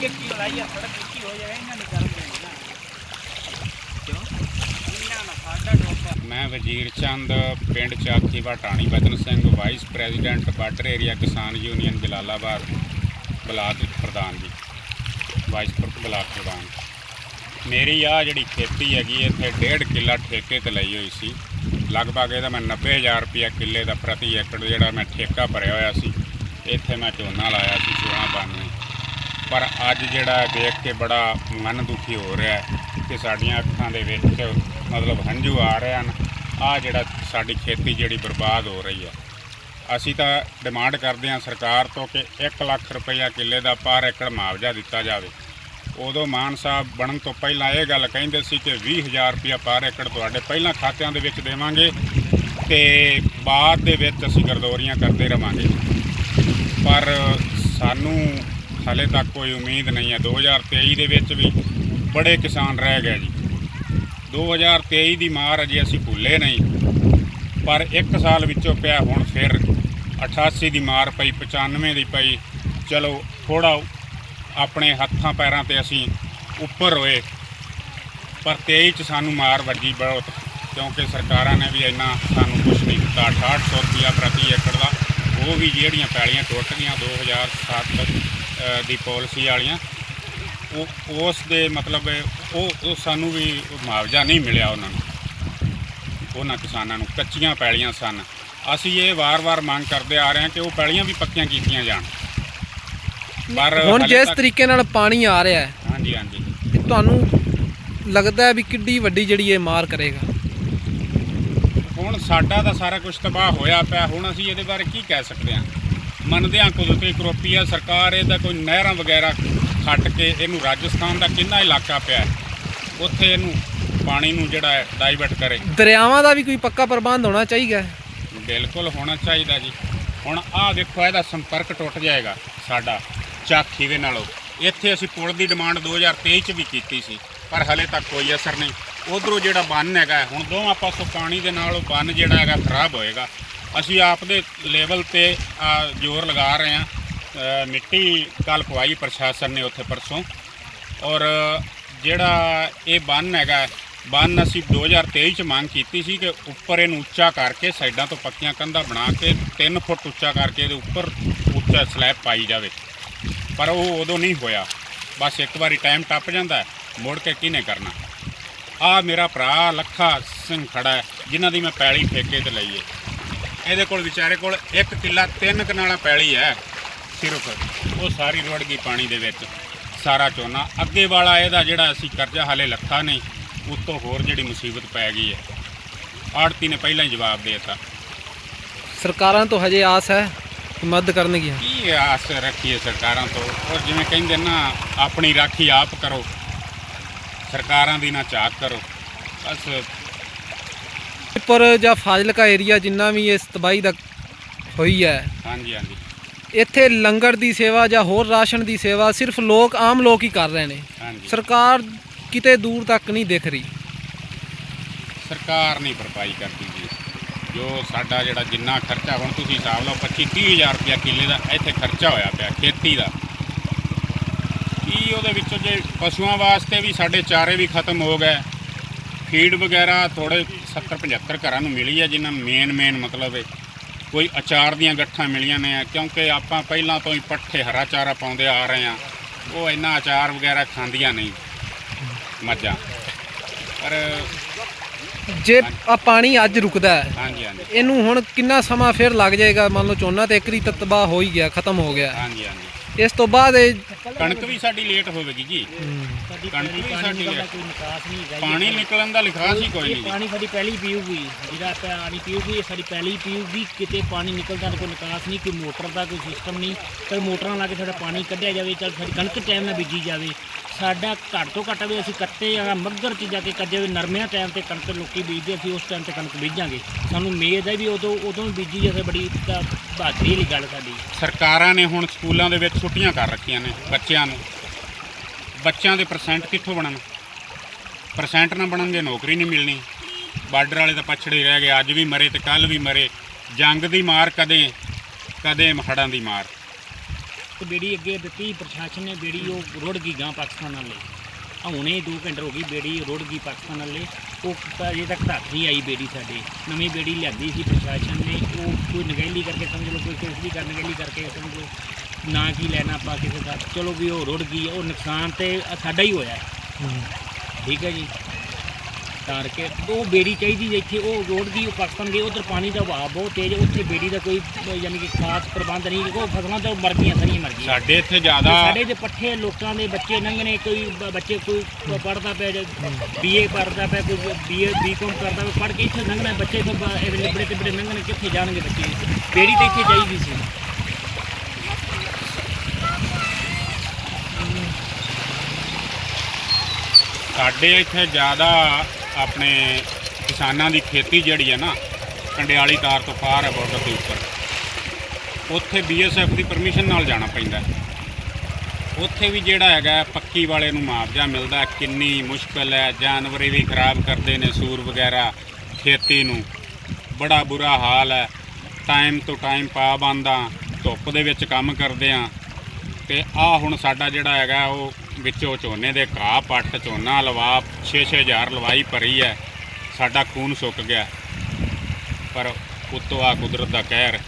ਗਿੱਟੀ ਲਾਈ ਆ ਸੜਕ ਗਿੱਟੀ ਹੋ ਜਾਵੇ, ਇਹਨਾਂ ਨੇ ਕਰਨ ਦੇਣੀ। ਕਿਉਂ ਇਹਨਾਂ ਨਾਲ ਸਾਡਾ ਟੋਪਾ ਮੈਂ ਵਜ਼ੀਰ ਚੰਦ, ਪਿੰਡ Chakhi Tani Badan Singh vice president border area Kisan union Jalalabad, block ਪ੍ਰਧਾਨ ਜੀ ਵਾਈਸ ਬਲਾਕ ਪ੍ਰਧਾਨ। ਮੇਰੀ ਆ ਜਿਹੜੀ ਖੇਤੀ ਹੈਗੀ, ਇੱਥੇ ਡੇਢ ਕਿੱਲਾ ਠੇਕੇ ਤੇ ਲਈ ਹੋਈ ਸੀ। ਲਗਭਗ ਇਹਦਾ ਮੈਂ 90000 ਰੁਪਇਆ ਕਿੱਲੇ ਦਾ ਪ੍ਰਤੀ ਏਕੜ ਜਿਹੜਾ ਮੈਂ ਠੇਕਾ ਭਰਿਆ ਹੋਇਆ ਸੀ, ਇੱਥੇ ਮੈਂ ਝੋਨਾ ਲਾਇਆ ਸੀ 1692 ਪਰ ਅੱਜ ਜਿਹੜਾ ਦੇਖ ਕੇ ਬੜਾ ਮਨ ਦੁਖੀ ਹੋ ਰਿਹਾ ਹੈ ਕਿ ਸਾਡੀਆਂ ਅੱਖਾਂ ਦੇ ਵਿੱਚ ਮਤਲਬ ਹੰਝੂ ਆ ਰਹੇ ਹਨ। ਆ ਜਿਹੜਾ ਸਾਡੀ ਖੇਤੀ ਜਿਹੜੀ ਬਰਬਾਦ ਹੋ ਰਹੀ ਹੈ। ਅਸੀਂ ਤਾਂ ਡਿਮਾਂਡ ਕਰਦੇ ਹਾਂ ਸਰਕਾਰ ਤੋਂ ਕਿ 1 ਲੱਖ ਰੁਪਈਆ ਕਿੱਲੇ ਦਾ ਪਰ ਏਕੜ ਮੁਆਵਜ਼ਾ ਦਿੱਤਾ ਜਾਵੇ। ਉਦੋਂ ਮਾਨ ਸਾਹਿਬ ਬਣਨ ਤੋਂ ਪਹਿਲਾਂ ਇਹ ਗੱਲ ਕਹਿੰਦੇ ਸੀ ਕਿ 20000 ਰੁਪਇਆ ਪਰ ਏਕੜ ਤੁਹਾਡੇ ਪਹਿਲਾਂ ਖਾਤਿਆਂ ਦੇ ਵਿੱਚ ਦੇਵਾਂਗੇ ਤੇ ਬਾਅਦ ਦੇ ਵਿੱਚ ਅਸੀਂ ਗਰਦੌਰੀਆਂ ਕਰਦੇ ਰਵਾਂਗੇ। ਪਰ ਸਾਨੂੰ ਹਾਲੇ ਤੱਕ ਕੋਈ ਉਮੀਦ ਨਹੀਂ ਹੈ। 2023 ਦੇ ਵਿੱਚ ਵੀ ਬੜੇ ਕਿਸਾਨ ਰਹਿ ਗਏ ਜੀ। 2023 ਦੀ ਮਾਰ ਅਜੇ ਅਸੀਂ ਭੁੱਲੇ ਨਹੀਂ। ਪਰ ਇੱਕ ਸਾਲ ਵਿੱਚੋਂ ਪਿਆ ਹੁਣ ਫਿਰ 88 ਦੀ ਮਾਰ ਪਈ 95 ਦੀ ਪਈ। ਚਲੋ ਥੋੜਾ ਆਪਣੇ ਹੱਥਾਂ ਪੈਰਾਂ ਤੇ ਅਸੀਂ ਉੱਪਰ ਹੋਏ। ਪਰ 23 ਚ ਸਾਨੂੰ ਮਾਰ ਵੱਜੀ ਬਹੁਤ ਕਿਉਂਕਿ ਸਰਕਾਰਾਂ ਨੇ ਵੀ ਇੰਨਾ ਸਾਨੂੰ ਕੁਝ ਨਹੀਂ ਦਿੱਤਾ। 6800 ਰੁਪਇਆ ਪ੍ਰਤੀ ਏਕੜ ਦਾ। ਉਹ ਵੀ ਜਿਹੜੀਆਂ ਪੈਲੀਆਂ ਟੁੱਟ ਗਈਆਂ 2007 ਅ, ਦੀ ਪਾਲਿਸੀ ਵਾਲੀਆਂ ਉਹ ਉਸ ਦੇ ਮਤਲਬ ਉਹ ਉਹ ਸਾਨੂੰ ਵੀ ਮੁਆਵਜ਼ਾ ਨਹੀਂ ਮਿਲਿਆ ਉਹਨਾਂ ਨੂੰ। ਉਹਨਾਂ ਕਿਸਾਨਾਂ ਨੂੰ ਕੱਚੀਆਂ ਪੈਲੀਆਂ ਸਨ। ਅਸੀਂ ਇਹ ਵਾਰ-ਵਾਰ ਮੰਗ ਕਰਦੇ ਆ ਰਹੇ ਹਾਂ ਕਿ ਉਹ ਪੈਲੀਆਂ ਵੀ ਪੱਕੀਆਂ ਕੀਤੀਆਂ ਜਾਣ। ਪਰ ਹੁਣ ਹਾਲੇ ਜਿਸ ਤੱਕ- ਤਰੀਕੇ ਨਾਲ ਪਾਣੀ ਆ ਰਿਹਾ ਹੈ ਹਾਂਜੀ ਹਾਂਜੀ। ਇਹ ਤੁਹਾਨੂੰ ਲੱਗਦਾ ਹੈ ਵੀ ਕਿੱਡੀ ਵੱਡੀ ਜਿਹੜੀ ਇਹ ਮਾਰ ਕਰੇਗਾ? ਹੁਣ ਸਾਡਾ ਤਾਂ ਸਾਰਾ ਕੁਝ ਤਬਾਹ ਹੋਇਆ ਪਿਆ। ਹੁਣ ਅਸੀਂ ਇਹਦੇ ਬਾਰੇ ਕੀ ਕਹਿ ਸਕਦੇ ਹਾਂ? ਮੰਨਦੇ ਹਾਂ ਕੁਦਰਤੀ ਕਰੋਪੀ ਆ ਸਰਕਾਰ ਇਹਦਾ ਕੋਈ ਨਹਿਰਾਂ ਵਗੈਰਾ ਖੱਟ ਕੇ ਇਹਨੂੰ ਰਾਜਸਥਾਨ ਦਾ ਕਿੰਨਾ ਇਲਾਕਾ ਪਿਆ ਉੱਥੇ ਇਹਨੂੰ ਪਾਣੀ ਨੂੰ ਜਿਹੜਾ ਹੈ ਡਾਈਵਰਟ ਕਰੇ। ਦਰਿਆਵਾਂ ਦਾ ਵੀ ਕੋਈ ਪੱਕਾ ਪ੍ਰਬੰਧ ਹੋਣਾ ਚਾਹੀਦਾ ਹੈ। ਬਿਲਕੁਲ ਹੋਣਾ ਚਾਹੀਦਾ ਜੀ। ਹੁਣ ਆਹ ਦੇਖੋ ਇਹਦਾ ਸੰਪਰਕ ਟੁੱਟ ਜਾਏਗਾ ਸਾਡਾ ਚਾਖੀ ਦੇ ਨਾਲੋਂ। ਇੱਥੇ ਅਸੀਂ ਪੁਲ ਦੀ ਡਿਮਾਂਡ 2023 ਚ ਵੀ ਕੀਤੀ ਸੀ ਪਰ ਹਲੇ ਤੱਕ ਕੋਈ ਅਸਰ ਨਹੀਂ। ਉਧਰੋਂ ਜਿਹੜਾ ਬੰਨ ਹੈਗਾ ਹੁਣ ਦੋਵਾਂ ਪਾਸੋਂ ਪਾਣੀ ਦੇ ਨਾਲ ਉਹ ਬੰਨ ਜਿਹੜਾ ਹੈਗਾ ਖਰਾਬ ਹੋਏਗਾ। ਅਸੀਂ ਆਪ ਦੇ ਲੈਵਲ ਤੇ ਜ਼ੋਰ ਲਗਾ ਰਹੇ ਹਾਂ। ਮਿੱਟੀ ਕੱਲ ਪਵਾਈ ਪ੍ਰਸ਼ਾਸਨ ਨੇ ਉੱਥੇ ਪਰਸੋਂ। ਔਰ, ਜਿਹੜਾ ਇਹ ਬੰਨ ਹੈਗਾ ਬੰਨ ਅਸੀਂ 2023 ਚ ਮੰਗ ਕੀਤੀ ਸੀ ਕਿ ਉੱਪਰ ਇਹਨੂੰ ਉੱਚਾ ਕਰਕੇ ਸਾਈਡਾਂ ਤੋਂ ਪੱਕੀਆਂ ਕੰਧਾਂ ਬਣਾ ਕੇ 3 ਫੁੱਟ ਉੱਚਾ ਕਰਕੇ ਇਹਦੇ ਉੱਪਰ ਉੱਚਾ ਸਲੈਬ ਪਾਈ ਜਾਵੇ। ਪਰ ਉਹ ਉਦੋਂ ਨਹੀਂ ਹੋਇਆ। ਬਸ ਇੱਕ ਵਾਰੀ ਟਾਈਮ ਟੱਪ ਜਾਂਦਾ ਮੁੜ ਕੇ ਕਿਹਨੇ ਕਰਨਾ? ਆ ਮੇਰਾ ਭਰਾ, ਲੱਖਾ ਸਿੰਘ ਖੜਾ ਜਿਨ੍ਹਾਂ ਦੀ ਮੈਂ ਪੈਲੀ ਠੇਕੇ ਤੇ ਲਈ ਹੈ। ਇਹਦੇ ਕੋਲ ਵਿਚਾਰੇ ਕੋਲ ਇੱਕ ਕਿੱਲਾ ਤਿੰਨ ਕਨਾਲਾਂ ਪੈਲੀ ਹੈ ਸਿਰਫ। ਉਹ ਸਾਰੀ ਰੁੜ ਗਈ ਪਾਣੀ ਦੇ ਵਿੱਚ। ਸਾਰਾ ਝੋਨਾ। ਅੱਗੇ ਵਾਲਾ ਇਹਦਾ ਜਿਹੜਾ ਅਸੀਂ ਕਰਜ਼ਾ ਹਾਲੇ ਲੱਥਾ ਨਹੀਂ ਉੱਤੋਂ ਹੋਰ ਜਿਹੜੀ ਮੁਸੀਬਤ ਪੈ ਗਈ ਹੈ। ਆੜਤੀ ਨੇ ਪਹਿਲਾਂ ਹੀ ਜਵਾਬ ਦੇ ਦਿੱਤਾ। ਸਰਕਾਰਾਂ ਤੋਂ ਹਜੇ ਆਸ ਹੈ ਮਦਦ ਕਰਨਗੀਆਂ? ਕੀ ਆਸ ਰੱਖੀਏ ਸਰਕਾਰਾਂ ਤੋਂ? ਉਹ ਜਿਵੇਂ ਕਹਿੰਦੇ ਨਾ ਆਪਣੀ ਰਾਖੀ ਆਪ ਕਰੋ। ਸਰਕਾਰਾਂ ਦੀ ਨਾ ਝਾਕ ਕਰੋ। ਬਸ ਪਰ ਜਾਂ ਫਾਜ਼ਿਲਕਾ ਏਰੀਆ ਜਿੰਨਾ ਵੀ ਇਸ ਤਬਾਹੀ ਦਾ ਹੋਈ ਹੈ ਹਾਂਜੀ ਹਾਂਜੀ। ਇੱਥੇ ਲੰਗਰ ਦੀ ਸੇਵਾ ਜਾਂ ਹੋਰ ਰਾਸ਼ਨ ਦੀ ਸੇਵਾ ਸਿਰਫ ਲੋਕ ਆਮ ਲੋਕ ਹੀ ਕਰ ਰਹੇ ਨੇ। ਹਾਂਜੀ। ਸਰਕਾਰ ਕਿਤੇ ਦੂਰ ਤੱਕ ਨਹੀਂ ਦਿਖ ਰਹੀ। ਸਰਕਾਰ ਨਹੀਂ ਭਰਪਾਈ ਕਰਦੀ ਜੀ ਜੋ ਸਾਡਾ ਜਿਹੜਾ ਜਿੰਨਾ ਖਰਚਾ ਹੁਣ ਤੁਸੀਂ ਹਿਸਾਬ ਲਾਓ 25 30000 ਰੁਪਇਆ ਕਿੱਲੇ ਦਾ ਇੱਥੇ ਖਰਚਾ ਹੋਇਆ ਪਿਆ ਖੇਤੀ ਦਾ। ਕੀ ਉਹਦੇ ਵਿੱਚੋਂ ਜੇ ਪਸ਼ੂਆਂ ਵਾਸਤੇ ਵੀ ਸਾਡੇ ਚਾਰੇ ਵੀ ਖਤਮ ਹੋ ਗਏ ਫੀਡ ਵਗੈਰਾ ਥੋੜੇ 70 75 ਘਰਾਂ ਨੂੰ ਮਿਲੀ ਹੈ ਜਿਨ੍ਹਾਂ ਮੇਨ ਮੇਨ ਮਤਲਬ ਹੈ ਕੋਈ ਅਚਾਰ ਦੀਆਂ ਗੱਠਾਂ ਮਿਲੀਆਂ ਨੇ ਕਿਉਂਕਿ ਆਪਾਂ ਪਹਿਲਾਂ ਤੋਂ ਹੀ ਪੱਠੇ ਹਰਾ ਚਾਰਾ ਪਾਉਂਦੇ ਆ ਰਹੇ ਹਾਂ। ਉਹ ਇੰਨਾ ਅਚਾਰ ਵਗੈਰਾ ਖਾਂਦੀਆਂ ਨਹੀਂ ਮੱਝਾਂ। ਪਰ ਜੇ ਆ ਪਾਣੀ ਅੱਜ ਰੁਕਦਾ ਹੈ ਹਾਂਜੀ ਹਾਂਜੀ। ਇਹਨੂੰ ਹੁਣ ਕਿੰਨਾ ਸਮਾਂ ਫਿਰ ਲੱਗ ਜਾਏਗਾ? ਮੰਨ ਲਓ ਝੋਨਾ ਤੇ ਇੱਕਰੀ ਤਾਂ ਤਬਾਹ ਹੋ ਹੀ ਗਿਆ ਖਤਮ ਹੋ ਗਿਆ। ਹਾਂਜੀ ਹਾਂਜੀ। ਇਸ ਤੋਂ ਬਾਅਦ ਇਹ ਕਣਕ ਵੀ ਸਾਡੀ ਲੇਟ ਹੋਵੇਗੀ ਜੀ। ਸਾਡੀ ਕਣਕ ਵੀ ਸਾਡੀ ਦਾ ਹੈ। ਕੋਈ ਨਿਕਾਸ ਨਹੀਂ ਹੈਗਾ ਜੀ। ਪਾਣੀ ਨਿਕਲਣ ਦਾ ਲਿਖਾਸ ਹੀ ਕੋਈ ਇਹ ਨਹੀਂ ਜੀ। ਪਾਣੀ ਸਾਡੀ ਪਹਿਲੀ ਪੀਊਗੀ ਜਿਹੜਾ ਪਾਣੀ ਪੀਊਗੀ ਇਹ ਸਾਡੀ ਪਹਿਲੀ ਪੀਊਗੀ। ਕਿਤੇ ਪਾਣੀ ਨਿਕਲਦਾ ਕੋਈ ਨਿਕਾਸ ਨਹੀਂ ਕੋਈ ਮੋਟਰ ਦਾ ਕੋਈ ਸਿਸਟਮ ਨਹੀਂ। ਤੇ ਮੋਟਰਾਂ ਲਾ ਕੇ ਸਾਡਾ ਪਾਣੀ ਕੱਢਿਆ ਜਾਵੇ ਚਲ ਸਾਡੀ ਕਣਕ ਟਾਈਮ ਨਾਲ ਬੀਜੀ ਜਾਵੇ। ਸਾਡਾ ਘੱਟ ਤੋਂ ਘੱਟ ਵੀ ਅਸੀਂ ਕੱਟੇ ਜਾਂ ਮੱਗਰ ਚ ਜਾ ਕੇ ਕੱਜੇ ਨਰਮਿਆਂ ਟਾਈਮ ਤੇ ਕਣਕ ਲੋਕੀ ਬੀਜਦੇ ਅਸੀਂ ਉਸ ਟਾਈਮ ਤੇ ਕਣਕ ਬੀਜਾਂਗੇ। ਸਾਨੂੰ ਉਮੀਦ ਹੈ ਵੀ ਉਦੋਂ ਉਦੋਂ ਵੀ ਬੀਜੀ ਜਾਵੇ ਬੜੀ ਤਾਂ ਬਹਾਦਰੀ ਵਾਲੀ ਗੱਲ ਸਾਡੀ। ਸਰਕਾਰਾਂ ਨੇ ਹੁਣ ਸਕੂਲਾਂ ਦੇ ਵਿੱਚ ਛੁੱਟੀਆਂ ਕਰ ਰੱਖੀਆਂ ਨੇ ਬੱਚਿਆਂ ਨੂੰ। ਬੱਚਿਆਂ ਦੇ ਪਰਸੈਂਟ ਕਿੱਥੋਂ ਬਣਨ? ਪਰਸੈਂਟ ਨਾ ਬਣਨਗੇ ਨੌਕਰੀ ਨਹੀਂ ਮਿਲਣੀ। ਬਾਰਡਰ ਵਾਲੇ ਤਾਂ ਪਛੜੇ ਰਹਿ ਗਏ। ਅੱਜ ਵੀ ਮਰੇ ਤੇ ਕੱਲ ਵੀ ਮਰੇ। ਜੰਗ ਦੀ ਮਾਰ ਕਦੇ ਕਦੇ ਹੜ੍ਹਾਂ ਦੀ ਮਾਰ। ਇੱਕ ਬੇੜੀ ਅੱਗੇ ਦਿੱਤੀ, ਪ੍ਰਸ਼ਾਸਨ ਨੇ ਬੇੜੀ ਉਹ ਰੁੜ ਗਈ ਗਾਂ ਪਾਕਿਸਤਾਨ ਵਾਲੇ। ਆ ਹੁਣੇ 2 ਘੰਟੇ ਹੋ ਗਈ ਬੇੜੀ ਰੁੜ ਗਈ ਪਾਕਿਸਤਾਨ ਵਾਲੇ। ਉਹ ਤਾਂ ਅਜੇ ਤੱਕ ਤੱਕ ਨਹੀਂ ਆਈ ਬੇੜੀ ਸਾਡੇ। ਨਵੀਂ ਬੇੜੀ ਲਿਆਂਦੀ ਸੀ ਪ੍ਰਸ਼ਾਸਨ ਨੇ। ਉਹ ਕੋਈ ਨਗਹਿਲੀ ਕਰਕੇ ਸਮਝ ਲਓ, ਕੋਈ ਕੁਛ ਵੀ ਕਰ ਨਗਹਿਲੀ ਕਰਕੇ ਸਮਝ ਲਓ। ਨਾ ਕੀ ਲੈਣਾ ਆਪਾਂ ਕਿਸੇ ਦਾ ਚਲੋ ਵੀ ਉਹ ਰੁੜ ਗਈ ਉਹ ਨੁਕਸਾਨ ਤੇ ਸਾਡਾ ਹੀ ਹੋਇਆ। ਹੈ। ਠੀਕ ਹੈ ਜੀ। ਤਾਂ ਕਰਕੇ ਉਹ ਬੇੜੀ ਚਾਹੀਦੀ ਇੱਥੇ ਉਹ ਰੋਡ ਦੀ ਉਹ ਪਾਕਿਸਤਾਨ ਗਈ ਉਧਰ ਪਾਣੀ ਦਾ ਵਹਾਅ ਬਹੁਤ ਤੇਜ਼ ਉੱਥੇ ਬੇੜੀ ਦਾ ਕੋਈ ਯਾਨੀ ਕਿ ਖਾਸ ਪ੍ਰਬੰਧ ਨਹੀਂ ਉਹ ਫਸਲਾਂ ਤਾਂ ਮਰ ਗਈਆਂ ਸਾਰੀਆਂ ਮਰ ਗਈਆਂ। ਸਾਡੇ ਇੱਥੇ ਜ਼ਿਆਦਾ ਸਾਡੇ ਦੇ ਪੱਠੇ ਲੋਕਾਂ ਦੇ ਬੱਚੇ ਲੰਘਣੇ ਕੋਈ ਬੱਚੇ ਕੋਈ ਪੜਦਾ ਪਿਆ ਬੀਏ ਪੜਦਾ ਪਿਆ ਕੋਈ ਬੀਏ ਬੀਕਾਮ ਕਰਦਾ ਪਿਆ ਪੜ ਕੇ ਇੱਥੇ ਲੰਘਣਾ ਬੱਚੇ ਤੋਂ ਇਹ ਲਿਬੜੇ ਤੇ ਬੜੇ ਲੰਘਣੇ ਕਿੱਥੇ ਜਾਣਗੇ ਬੱਚੇ? ਬੇੜੀ ਤਾਂ ਇੱਥੇ ਚਾਹੀਦੀ ਸੀ। ਸਾਡੇ ਇੱਥੇ ਜ਼ਿਆਦਾ ਆਪਣੇ ਕਿਸਾਨਾਂ ਦੀ ਖੇਤੀ ਜਿਹੜੀ ਹੈ ਨਾ, ਕੰਡਿਆਲੀ ਤਾਰ ਤੋਂ ਪਾਰ ਹੈ ਬਾਰਡਰ ਦੇ ਉੱਪਰ। ਉੱਥੇ ਬੀਐਸਐਫ ਦੀ ਪਰਮਿਸ਼ਨ ਨਾਲ ਜਾਣਾ ਪੈਂਦਾ ਉੱਥੇ ਵੀ ਜਿਹੜਾ ਹੈਗਾ ਪੱਕੀ ਵਾਲੇ ਨੂੰ ਮੁਆਵਜ਼ਾ ਮਿਲਦਾ ਕਿੰਨੀ ਮੁਸ਼ਕਲ ਹੈ, ਜਾਨਵਰ ਵੀ ਖਰਾਬ ਕਰਦੇ ਨੇ ਸੂਰ ਵਗੈਰਾ ਖੇਤੀ ਨੂੰ। ਬੜਾ ਬੁਰਾ ਹਾਲ ਹੈ। ਟਾਈਮ ਤੋਂ ਟਾਈਮ ਪਾ ਪਾਬੰਦਾਂ, ਧੁੱਪ ਦੇ ਵਿੱਚ ਕੰਮ ਕਰਦੇ ਆ। ਤੇ ਆ ਹੁਣ ਸਾਡਾ ਜਿਹੜਾ ਹੈਗਾ, ਉਹ ਵਿੱਚੋਂ ਝੋਨੇ ਦੇ ਘਾਹ ਪੱਟ, ਝੋਨਾ ਲਵਾ 6-6000 ਲਵਾਈ ਭਰੀ ਹੈ। ਸਾਡਾ ਖੂਨ ਸੁੱਕ ਗਿਆ। ਪਰ ਉੱਤੋਂ ਆ ਕੁਦਰਤ ਦਾ ਕਹਿਰ।